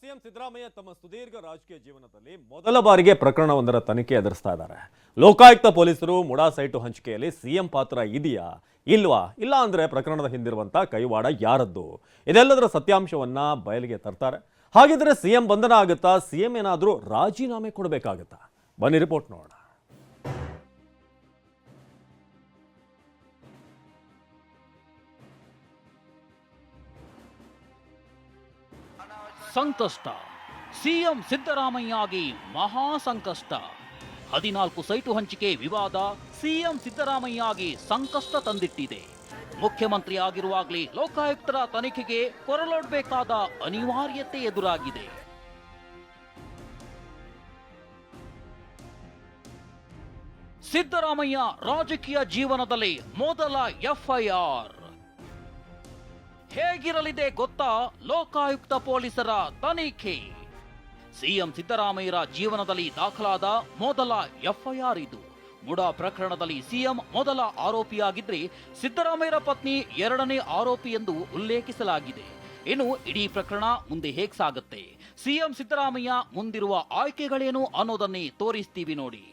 CM Siddaramaiah ತಮ್ಮ ಸುದೀರ್ಘ ರಾಜಕೀಯ ಜೀವನದಲ್ಲಿ ಮೊದಲ ಬಾರಿಗೆ ಪ್ರಕರಣವೊಂದರ ತನಿಖೆ ಎದುರಿಸ್ತಾ ಇದ್ದಾರೆ. ಲೋಕಾಯುಕ್ತ ಪೊಲೀಸರು ಮುಡಾ ಸೈಟು ಹಂಚಿಕೆಯಲ್ಲಿ ಸಿಎಂ ಪಾತ್ರ ಇದೆಯಾ, ಇಲ್ವಾ, ಇಲ್ಲ ಅಂದ್ರೆ ಪ್ರಕರಣದ ಹಿಂದಿರುವಂತ ಕೈವಾಡ ಯಾರದ್ದು? ಇದೆಲ್ಲದರ ಸತ್ಯಾಂಶವನ್ನ ಬಯಲಿಗೆ ತರ್ತಾರೆ. ಹಾಗಿದ್ರೆ ಸಿಎಂ ಬಂಧನ ಆಗುತ್ತಾ ಸಿಎಂ ಏನಾದರೂ ರಾಜೀನಾಮೆ ಕೊಡಬೇಕಾಗತ್ತಾ? ಬನ್ನಿ ರಿಪೋರ್ಟ್ ನೋಡೋಣ. ಸಂಕಷ್ಟ. ಸಿಎಂ ಸಿದ್ದರಾಮಯ್ಯಗೆ ಮಹಾ ಸಂಕಷ್ಟ. ಹದಿನಾಲ್ಕು ಸೈಟು ಹಂಚಿಕೆ ವಿವಾದ ಸಿಎಂ ಸಿದ್ದರಾಮಯ್ಯಗೆ ಸಂಕಷ್ಟ ತಂದಿಟ್ಟಿದೆ. ಮುಖ್ಯಮಂತ್ರಿ ಆಗಿರುವಾಗಲೇ ಲೋಕಾಯುಕ್ತರ ತನಿಖೆಗೆ ಕೊರಳೊಡ್ಬೇಕಾದ ಅನಿವಾರ್ಯತೆ ಎದುರಾಗಿದೆ. ಸಿದ್ದರಾಮಯ್ಯ ರಾಜಕೀಯ ಜೀವನದಲ್ಲಿ ಮೊದಲ ಎಫ್ಐಆರ್. ಹೇಗಿರಲಿದೆ ಗೊತ್ತಾ? ಲೋಕಾಯುಕ್ತ ಪೊಲೀಸರ ತನಿಖೆ. ಸಿಎಂ ಸಿದ್ದರಾಮಯ್ಯರ ಜೀವನದಲ್ಲಿ ದಾಖಲಾದ ಮೊದಲ ಎಫ್ಐಆರ್ ಇದು. ಮುಡಾ ಪ್ರಕರಣದಲ್ಲಿ ಸಿಎಂ ಮೊದಲ ಆರೋಪಿಯಾಗಿದ್ರೆ ಸಿದ್ದರಾಮಯ್ಯರ ಪತ್ನಿ ಎರಡನೇ ಆರೋಪಿ ಎಂದು ಉಲ್ಲೇಖಿಸಲಾಗಿದೆ. ಇನ್ನು ಇಡೀ ಪ್ರಕರಣ ಮುಂದೆ ಹೇಗ್ ಸಾಗುತ್ತೆ? ಸಿಎಂ ಸಿದ್ದರಾಮಯ್ಯ ಮುಂದಿರುವ ಆಯ್ಕೆಗಳೇನು ಅನ್ನೋದನ್ನೇ ತೋರಿಸ್ತೀವಿ ನೋಡಿ.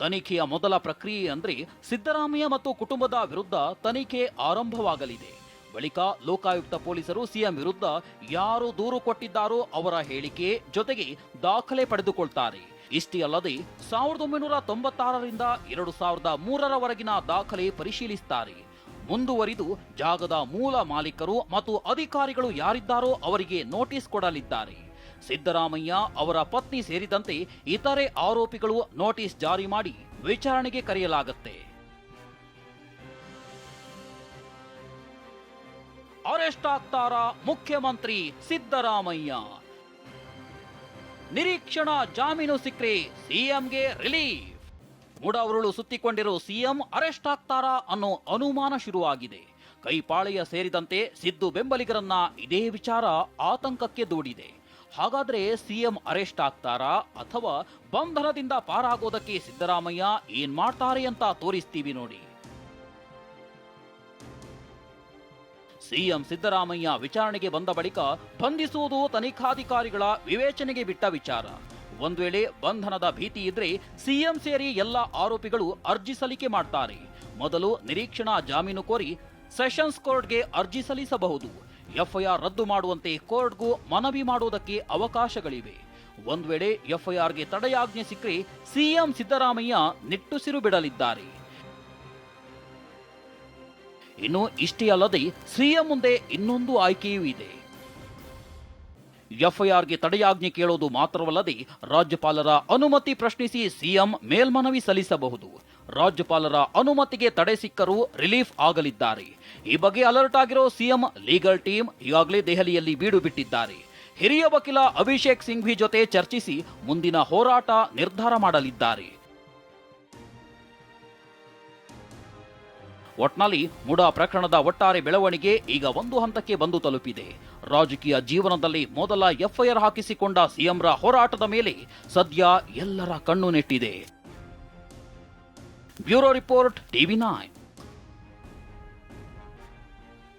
ತನಿಖೆಯ ಮೊದಲ ಪ್ರಕ್ರಿಯೆ ಅಂದ್ರೆ ಸಿದ್ದರಾಮಯ್ಯ ಮತ್ತು ಕುಟುಂಬದ ವಿರುದ್ಧ ತನಿಖೆ ಆರಂಭವಾಗಲಿದೆ. ಬಳಿಕ ಲೋಕಾಯುಕ್ತ ಪೊಲೀಸರು ಸಿಎಂ ವಿರುದ್ಧ ಯಾರು ದೂರು ಕೊಟ್ಟಿದ್ದಾರೋ ಅವರ ಹೇಳಿಕೆ ಜೊತೆಗೆ ದಾಖಲೆ ಪಡೆದುಕೊಳ್ತಾರೆ. ಇಷ್ಟೇ ಅಲ್ಲದೆ ಸಾವಿರದ ಒಂಬೈನೂರ ತೊಂಬತ್ತಾರರಿಂದ ಎರಡು ಸಾವಿರದ ಮೂರರವರೆಗಿನ ದಾಖಲೆ ಪರಿಶೀಲಿಸುತ್ತಾರೆ ಮುಂದುವರಿದು ಜಾಗದ ಮೂಲ ಮಾಲೀಕರು ಮತ್ತು ಅಧಿಕಾರಿಗಳು ಯಾರಿದ್ದಾರೋ ಅವರಿಗೆ ನೋಟಿಸ್ ಕೊಡಲಿದ್ದಾರೆ. ಸಿದ್ದರಾಮಯ್ಯ ಅವರ ಪತ್ನಿ ಸೇರಿದಂತೆ ಇತರೆ ಆರೋಪಿಗಳು ನೋಟಿಸ್ ಜಾರಿ ಮಾಡಿ ವಿಚಾರಣೆಗೆ ಕರೆಯಲಾಗುತ್ತೆ. ಅರೆಸ್ಟ್ ಆಗ್ತಾರ ಮುಖ್ಯಮಂತ್ರಿ ಸಿದ್ದರಾಮಯ್ಯ? ನಿರೀಕ್ಷಣಾ ಜಾಮೀನು ಸಿಕ್ರೆ ಸಿಎಂಗೆ ರಿಲೀಫ್. ಮುಡವರುಳು ಸುತ್ತಿಕೊಂಡಿರೋ ಸಿಎಂ ಅರೆಸ್ಟ್ ಆಗ್ತಾರಾ ಅನ್ನೋ ಅನುಮಾನ ಶುರುವಾಗಿದೆ. ಕೈಪಾಳೆಯ ಸೇರಿದಂತೆ ಸಿದ್ದು ಬೆಂಬಲಿಗರನ್ನ ಇದೇ ವಿಚಾರ ಆತಂಕಕ್ಕೆ ದೂಡಿದೆ. ಹಾಗಾದ್ರೆ ಸಿಎಂ ಅರೆಸ್ಟ್ ಆಗ್ತಾರಾ ಅಥವಾ ಬಂಧನದಿಂದ ಪಾರಾಗೋದಕ್ಕೆ ಸಿದ್ದರಾಮಯ್ಯ ಏನ್ ಮಾಡ್ತಾರೆ ಅಂತ ತೋರಿಸ್ತೀವಿ ನೋಡಿ. ಸಿಎಂ ಸಿದ್ದರಾಮಯ್ಯ ವಿಚಾರಣೆಗೆ ಬಂದ ಬಳಿಕ ಬಂಧಿಸುವುದು ತನಿಖಾಧಿಕಾರಿಗಳ ವಿವೇಚನೆಗೆ ಬಿಟ್ಟ ವಿಚಾರ. ಒಂದು ವೇಳೆ ಬಂಧನದ ಭೀತಿ ಇದ್ರೆ ಸಿಎಂ ಸೇರಿ ಎಲ್ಲ ಆರೋಪಿಗಳು ಅರ್ಜಿ ಸಲ್ಲಿಕೆ ಮಾಡ್ತಾರೆ. ಮೊದಲು ನಿರೀಕ್ಷಣಾ ಜಾಮೀನು ಕೋರಿ ಸೆಷನ್ಸ್ ಕೋರ್ಟ್ಗೆ ಅರ್ಜಿ ಸಲ್ಲಿಸಬಹುದು. ಎಫ್ಐಆರ್ ರದ್ದು ಮಾಡುವಂತೆ ಕೋರ್ಟ್ಗೂ ಮನವಿ ಮಾಡುವುದಕ್ಕೆ ಅವಕಾಶಗಳಿವೆ. ಒಂದು ವೇಳೆ ಎಫ್ಐಆರ್ಗೆ ತಡೆಯಾಜ್ಞೆ ಸಿಕ್ಕರೆ ಸಿಎಂ ಸಿದ್ದರಾಮಯ್ಯ ನಿಟ್ಟುಸಿರು ಬಿಡಲಿದ್ದಾರೆ. ಇನ್ನು ಇಷ್ಟೇ ಅಲ್ಲದೆ ಸಿಎಂ ಮುಂದೆ ಇನ್ನೊಂದು ಆಯ್ಕೆಯೂ ಇದೆ. ಎಫ್ಐಆರ್ಗೆ ತಡೆಯಾಜ್ಞೆ ಕೇಳೋದು ಮಾತ್ರವಲ್ಲದೆ ರಾಜ್ಯಪಾಲರ ಅನುಮತಿ ಪ್ರಶ್ನಿಸಿ ಸಿಎಂ ಮೇಲ್ಮನವಿ ಸಲ್ಲಿಸಬಹುದು. ರಾಜ್ಯಪಾಲರ ಅನುಮತಿಗೆ ತಡೆ ಸಿಕ್ಕರೂ ರಿಲೀಫ್ ಆಗಲಿದ್ದಾರೆ. ಈ ಬಗ್ಗೆ ಅಲರ್ಟ್ ಆಗಿರೋ ಸಿಎಂ ಲೀಗಲ್ ಟೀಮ್ ಈಗಾಗಲೇ ದೆಹಲಿಯಲ್ಲಿ ಬೀಡು ಬಿಟ್ಟಿದ್ದಾರೆ. ಹಿರಿಯ ವಕೀಲ ಅಭಿಷೇಕ್ ಸಿಂಘ್ವಿ ಜೊತೆ ಚರ್ಚಿಸಿ ಮುಂದಿನ ಹೋರಾಟ ನಿರ್ಧಾರ ಮಾಡಲಿದ್ದಾರೆ. ಒಟ್ನಲ್ಲಿ ಮುಡಾ ಪ್ರಕರಣದ ಒಟ್ಟಾರೆ ಬೆಳವಣಿಗೆ ಈಗ ಒಂದು ಹಂತಕ್ಕೆ ಬಂದು ತಲುಪಿದೆ. ರಾಜಕೀಯ ಜೀವನದಲ್ಲಿ ಮೊದಲ ಎಫ್ಐಆರ್ ಹಾಕಿಸಿಕೊಂಡ ಸಿಎಂರ ಹೋರಾಟದ ಮೇಲೆ ಸದ್ಯ ಎಲ್ಲರ ಕಣ್ಣು ನೆಟ್ಟಿದೆ. Bureau Report, TV9.